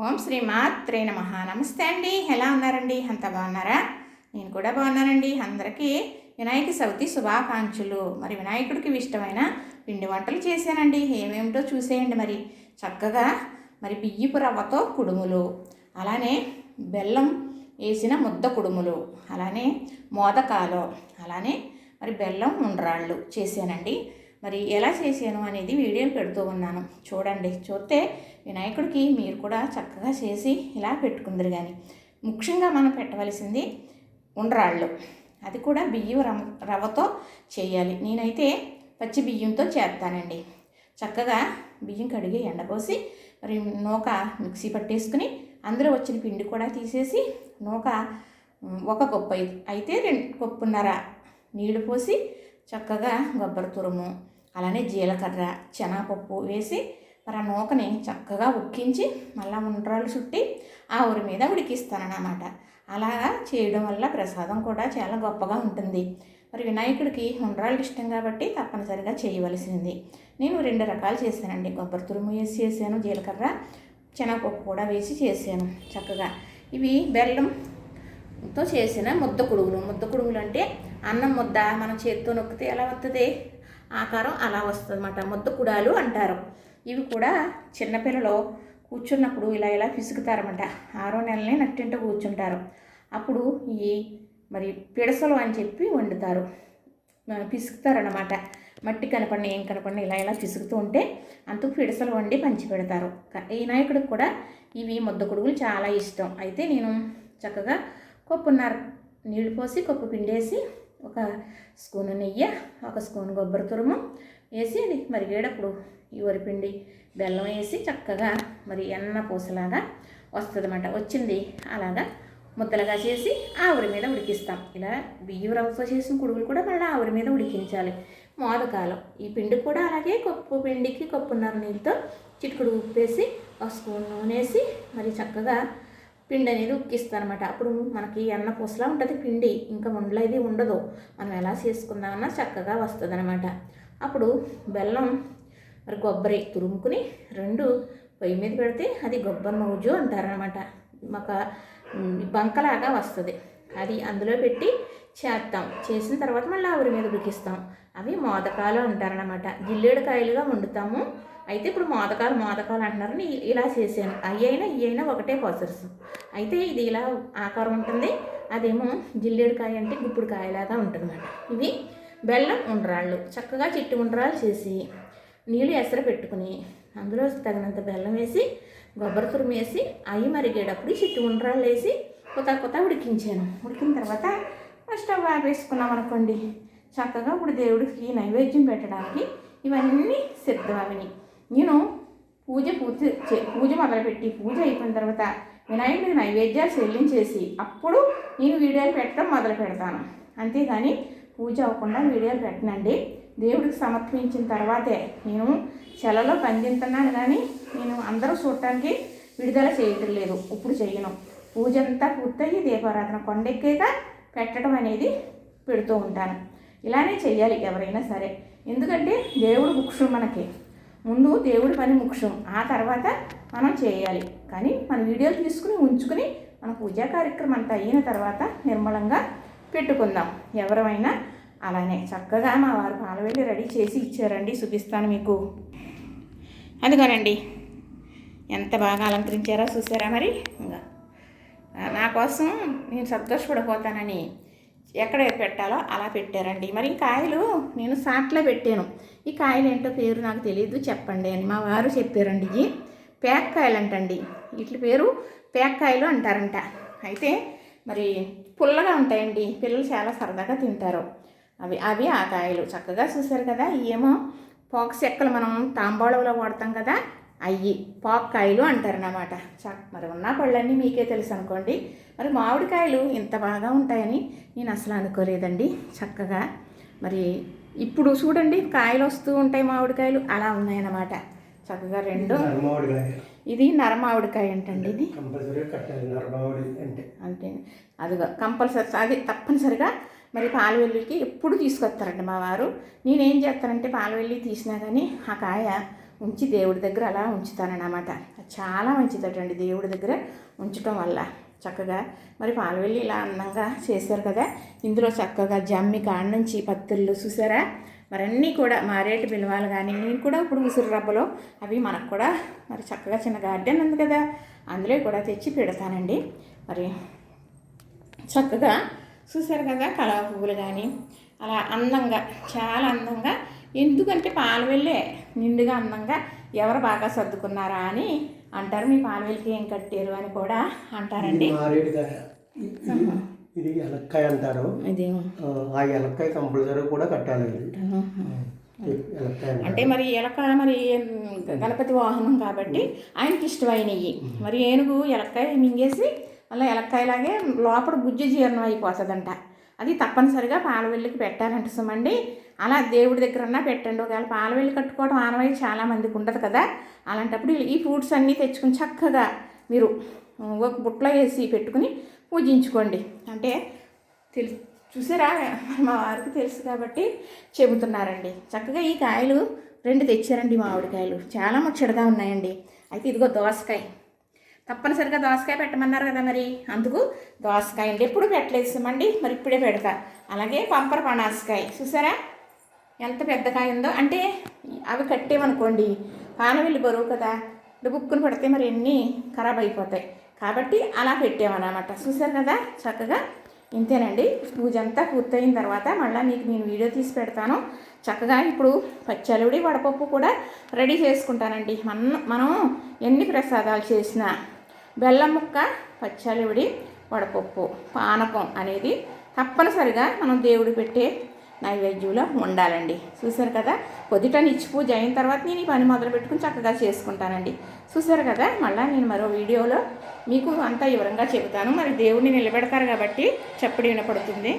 ఓం శ్రీ మాత్రే నమ. నమస్తే అండి. ఎలా ఉన్నారండి? అంత బాగున్నారా? నేను కూడా బాగున్నానండి. అందరికీ వినాయక చవితి శుభాకాంక్షలు. మరి వినాయకుడికి ఇష్టమైన పిండి వంటలు చేశానండి. ఏమేమిటో చూసేయండి మరి. చక్కగా మరి బియ్యపు రవ్వతో కుడుములు అలానే బెల్లం వేసిన ముద్ద కుడుములు అలానే మోదకాలు అలానే మరి బెల్లం ఉండ్రాళ్ళు చేశానండి. మరి ఎలా చేశాను అనేది వీడియో పెడుతూ ఉన్నాను. చూడండి చూస్తే వినాయకుడికి మీరు కూడా చక్కగా చేసి ఇలా పెట్టుకుందరు కానీ ముఖ్యంగా మనం పెట్టవలసింది ఉండ్రాళ్ళు. అది కూడా బియ్యం రవ రవ్వతో చేయాలి. నేనైతే పచ్చి బియ్యంతో చేస్తానండి. చక్కగా బియ్యం కడిగి ఎండపోసి మరి నూక మిక్సీ పట్టేసుకుని అందులో వచ్చిన పిండి కూడా తీసేసి నూక ఒక కప్పు అయితే రెండు కప్పున్నర నీళ్ళు పోసి చక్కగా కొబ్బరి తురుము అలానే జీలకర్ర శనగపప్పు వేసి మరి ఆ నూకని చక్కగా ఉక్కించి మళ్ళీ ఉండ్రాలు చుట్టి ఆ ఊరి మీద ఉడికిస్తానన్నమాట. అలాగా చేయడం వల్ల ప్రసాదం కూడా చాలా గొప్పగా ఉంటుంది. మరి వినాయకుడికి ఉండ్రాలు ఇష్టం కాబట్టి తప్పనిసరిగా చేయవలసింది. నేను రెండు రకాలు చేశానండి. కొబ్బరి తురుము వేసి చేశాను జీలకర్ర శనగపప్పు కూడా వేసి చేశాను చక్కగా. ఇవి బెల్లం తో చేసిన ముద్ద కుడుగులు ముద్ద కుడుగులు అంటే అన్నం ముద్ద మనం చేత్తో నొక్కితే ఎలా వస్తుంది ఆకారం అలా వస్తుందన్నమాట. ముద్ద కుడాలు అంటారు. ఇవి కూడా చిన్నపిల్లలు కూర్చున్నప్పుడు ఇలా ఇలా పిసుకుతారన్నమాట. ఆరో నెలనే నట్టింట కూర్చుంటారు. అప్పుడు ఈ మరి పిడసలు అని చెప్పి వండుతారు. పిసుకుతారన్నమాట. మట్టి కనపడిన ఏం కనపడిన ఇలా ఇలా పిసుకుతూ ఉంటే అంతకు పిడసలు వండి పంచి పెడతారు ఈ నాయకుడికి కూడా ఇవి ముద్ద కొడుకులు చాలా ఇష్టం. అయితే నేను చక్కగా కొప్పున్నర నీళ్ళు పోసి కొప్పు పిండేసి ఒక స్పూను నెయ్యి ఒక స్పూన్ కొబ్బరి తురుము వేసి అది మరిగేటప్పుడు ఈ వరిపిండి బెల్లం వేసి చక్కగా మరి ఎన్న పూసలాగా వస్తుందన్నమాట. వచ్చింది అలాగా ముద్దలుగా చేసి ఆవిరి మీద ఉడికిస్తాం. ఇలా బియ్యం రవ్వతో చేసిన కుడుగులు కూడా మళ్ళీ ఆవిరి మీద ఉడికించాలి. మోదకాలం. ఈ పిండి కూడా అలాగే కప్పు పిండికి కప్పున్నర నీళ్ళతో చిటికుడు ఉప్పేసి ఒక స్పూన్ నూనె వేసి మరి చక్కగా పిండి అనేది ఉక్కిస్తానమాట అప్పుడు మనకి అన్న పూసలా ఉంటుంది పిండి ఇంకా ఉండలేదు ఉండదు. మనం ఎలా చేసుకుందామన్నా చక్కగా వస్తుంది అప్పుడు బెల్లం మరి కొబ్బరి తురుముకుని రెండు పొయ్యి మీద పెడితే అది కొబ్బరి మౌజు అంటారనమాట ఒక బంకలాగా వస్తుంది. అది అందులో పెట్టి చేస్తాం చేసిన తర్వాత మళ్ళీ ఆవిరి మీద ఉడికిస్తాం. అవి మోదకాలు అంటారనమాట జిల్లేడుకాయలుగా వండుతాము. అయితే ఇప్పుడు మోదకాలు మోదకాలు అంటున్నారని ఇలా చేశాను. అవి అయినా ఇవి అయినా ఒకటే ప్రాసెస్. అయితే ఇది ఇలా ఆకారం ఉంటుంది. అదేమో జిల్లేడుకాయ అంటే గుప్పుడు కాయలాగా ఉంటుంది ఇవి బెల్లం ఉండ్రాళ్ళు. చక్కగా చిట్టి ఉండ్రాలు చేసి నీళ్ళు ఎసర పెట్టుకుని అందులో తగినంత బెల్లం వేసి కొబ్బరి తురుము వేసి అవి మరిగేటప్పుడు చిట్టి ఉండరాళ్ళు వేసి కొత్త కొత్త ఉడికించాను. ఉడికిన తర్వాత స్టవ్ ఆపేసుకున్నాం అనుకోండి చక్కగా ఇప్పుడు దేవుడికి నైవేద్యం పెట్టడానికి ఇవన్నీ సిద్ధం నేను పూజ పూర్తి చే- పూజ మొదలుపెట్టి పూజ అయిపోయిన తర్వాత వినాయకుడికి నైవేద్యాలు చెల్లించేసి అప్పుడు నేను వీడియోలు పెట్టడం మొదలు పెడతాను. అంతేగాని పూజ అవ్వకుండా వీడియోలు పెట్టనండి. దేవుడికి సమర్పించిన తర్వాతే నేను చెలలో పనిచేస్తున్నాను కానీ నేను అందరూ చూడటానికి విడుదల చేయటం లేదు. ఇప్పుడు చేయను. పూజ అంతా పూర్తయి దీపారాధన కొండెక్కాక పెట్టడం అనేది పెడుతూ ఉంటాను. ఇలానే చేయాలి ఎవరైనా సరే. ఎందుకంటే దేవుడు ముఖ్యం మనకి. ముందు దేవుడి పని ముఖ్యం. ఆ తర్వాత మనం చేయాలి. కానీ మన వీడియోలు తీసుకుని ఉంచుకుని మన పూజా కార్యక్రమం అంతా అయిన తర్వాత నిర్మలంగా పెట్టుకుందాం. ఎవరైనా అలానే చక్కగా మా వారు పాలవెల్లి రెడీ చేసి ఇచ్చారండి. చూపిస్తాను మీకు. అదిగోనండి. ఎంత బాగా అలంకరించారో చూసారా మరి? ఇంకా. నా కోసం నేను సంతోషపడిపోతానని ఎక్కడ పెట్టాలో అలా పెట్టారండి. మరి ఈ కాయలు నేను సాట్లో పెట్టాను. ఈ కాయలు ఏంటో పేరు నాకు తెలియదు చెప్పండి అని మా వారు చెప్పారండి. ఇవి పేక్కాయలు అంటండి వీటి పేరు పేక్కాయలు అంటారంట. అయితే మరి పుల్లగా ఉంటాయండి. పిల్లలు చాలా సరదాగా తింటారు. అవి అవి ఆ కాయలు. చక్కగా చూసారు కదా ఏమో పోక ఎక్కలు మనం తాంబాళంలో వాడతాం కదా అయ్యి పాక్కాయలు అంటారన్నమాట. చ మరి ఉన్న పళ్ళన్నీ మీకే తెలుసు అనుకోండి. మరి మామిడికాయలు ఇంత బాగా ఉంటాయని నేను అసలు అనుకోలేదండి చక్కగా. మరి ఇప్పుడు చూడండి కాయలు వస్తూ ఉంటాయి మామిడికాయలు అలా ఉన్నాయన్నమాట. చక్కగా రెండు. నరమావిడికాయ ఇది నరమామిడికాయ అంటండి ఇది. అంటే. అదిగో కంపల్సరీ అది తప్పనిసరిగా మరి పాలవెల్లికి ఎప్పుడు తీసుకొస్తారండి మా వారు. నేనేం చేస్తానంటే పాలవెల్లి తీసినా కానీ ఆ కాయ ఉంచి దేవుడి దగ్గర అలా ఉంచుతానన్నమాట. చాలా మంచిదటండి దేవుడి దగ్గర ఉంచటం వల్ల. చక్కగా మరి పాలవెల్లి ఇలా అందంగా చేశారు కదా. ఇందులో చక్కగా జమ్మి కాడ నుంచి పత్తుళ్ళు చూసారా? మరి అన్నీ కూడా మారేటి బిలవాలు కానీ నేను కూడా ఇప్పుడు ఉసిరి రబ్బలో అవి మనకు కూడా మరి చక్కగా చిన్న గార్డెన్ ఉంది కదా. అందులో కూడా తెచ్చి పెడతానండి. మరి చక్కగా చూసారు కదా కళా పువ్వులు కానీ అలా అందంగా చాలా అందంగా. ఎందుకంటే పాలవెల్లే నిండుగా అందంగా ఎవరు బాగా సర్దుకున్నారా అని అంటారు. మీ పాలవెల్లికి ఏం కట్టారు అని కూడా అంటారండి. ఇది ఎలక్కాయ అంటారు. ఆ, ఎలక్కాయ కంపల్సరీ కూడా కట్టాలి. ఎలక్కాయ. అంటే మరి ఎలక మరి గణపతి వాహనం కాబట్టి ఆయనకి ఇష్టమైనవి మరి ఏనుగు ఎలక్కాయ మింగేసి అలా ఎలక్కాయలాగే లోపల గుజ్జు జీర్ణం అయిపోతుందంట. అది తప్పనిసరిగా పాలవెల్లికి పెట్టాలంట సుమండి. అలా దేవుడి దగ్గరన్నా పెట్టండి. ఒకవేళ పాలవెల్లి కట్టుకోవడం ఆనవాయి చాలా మందికి ఉండదు కదా. అలాంటప్పుడు ఈ ఫ్రూట్స్ అన్నీ తెచ్చుకుని చక్కగా మీరు ఒక బుట్టలో వేసి పెట్టుకుని పూజించుకోండి. అంటే తెలు చూసారా? మా వారికి తెలుసు కాబట్టి చెబుతున్నారండి. చక్కగా ఈ కాయలు రెండు తెచ్చారండి మామిడికాయలు చాలా ముచ్చటగా ఉన్నాయండి. అయితే ఇదిగో దోసకాయ. తప్పనిసరిగా దోసకాయ పెట్టమన్నారు కదా మరి. అందుకు దోసకాయ అండి. ఎప్పుడు పెట్టలేసామండి మరి ఇప్పుడే పెడతా. అలాగే పంపర పనాసకాయ. చూసారా? ఎంత పెద్ద కాయ ఉందో అంటే అవి కట్టేమనుకోండి పానవెల్లి బరువు కదా డుబుక్కును పడితే మరి ఎన్ని ఖరాబ్ అయిపోతాయి. కాబట్టి అలా పెట్టామన్నమాట చూసారు కదా చక్కగా? ఇంతేనండి. పూజ అంతా పూర్తయిన తర్వాత మళ్ళీ మీకు నేను వీడియో తీసి పెడతాను. చక్కగా ఇప్పుడు పచ్చలుడి వడపప్పు కూడా రెడీ చేసుకుంటానండి. మన మనం ఎన్ని ప్రసాదాలు చేసినా బెల్లం ముక్క పచ్చలుడి వడపప్పు పానకం అనేది తప్పనిసరిగా మనం దేవుడు పెట్టే నైవేద్యంలో ఉండాలండి. చూసారు కదా? పొద్దుట నిచ్చి పూజ అయిన తర్వాత నేను ఈ పని మొదలు పెట్టుకుని చక్కగా చేసుకుంటానండి. చూసారు కదా? మళ్ళీ నేను మరో వీడియోలో మీకు అంతా వివరంగా చెబుతాను. మరి దేవుడిని నిలబెడతారు కాబట్టి చెప్పడి వినపడుతుంది.